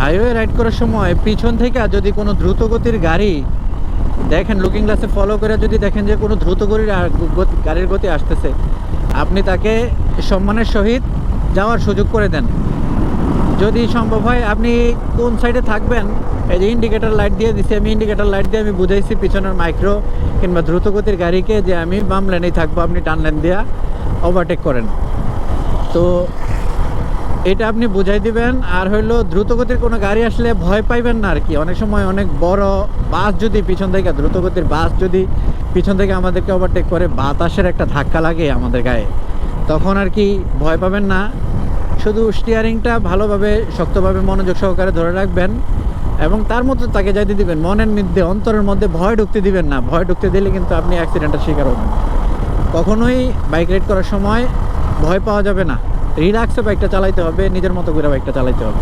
Highway ride করার সময় পিছন থেকে যদি কোনো দ্রুতগতির গাড়ি দেখেন লুকিং গ্লাসে ফলো করে যদি দেখেন যে কোনো দ্রুতগতির আর গতি- গাড়ির গতি আসতেছে, আপনি তাকে সম্মানের সহিত যাওয়ার সুযোগ করে দেন। যদি সম্ভব হয় আপনি কোন সাইডে থাকবেন, এই যে ইন্ডিকেটার লাইট দিয়ে দিছি, আমি ইন্ডিকেটার লাইট দিয়ে আমি বুঝাইছি পিছনের মাইক্রো কিংবা দ্রুতগতির গাড়িকে যে আমি বাম লেনেই থাকব, আপনি ডান লেন দিয়া ওভারটেক করেন। তো এটা আপনি বুঝাই দিবেন। আর হইল দ্রুতগতির কোনো গাড়ি আসলে ভয় পাইবেন না আর কি অনেক সময় অনেক বড় বাস যদি পিছন থেকে, দ্রুতগতির বাস যদি পিছন থেকে আমাদেরকে ওভারটেক করে, বাতাসের একটা ধাক্কা লাগে আমাদের গায়ে, তখন আর কি ভয় পাবেন না। শুধু স্টিয়ারিংটা ভালোভাবে, শক্তভাবে মনোযোগ সহকারে ধরে রাখবেন এবং তার মতো তাকে যাইতে দিবেন। মনের মধ্যে, অন্তরের মধ্যে ভয় ঢুকতে দিবেন না। ভয় ঢুকতে দিলে কিন্তু আপনি অ্যাক্সিডেন্টের শিকার হবেন। কখনোই বাইক রাইড করার সময় ভয় পাওয়া যাবে না। রিল্যাক্সে বাইকটা চালাইতে হবে নিজের মতো করে বাইকটা চালাইতে হবে।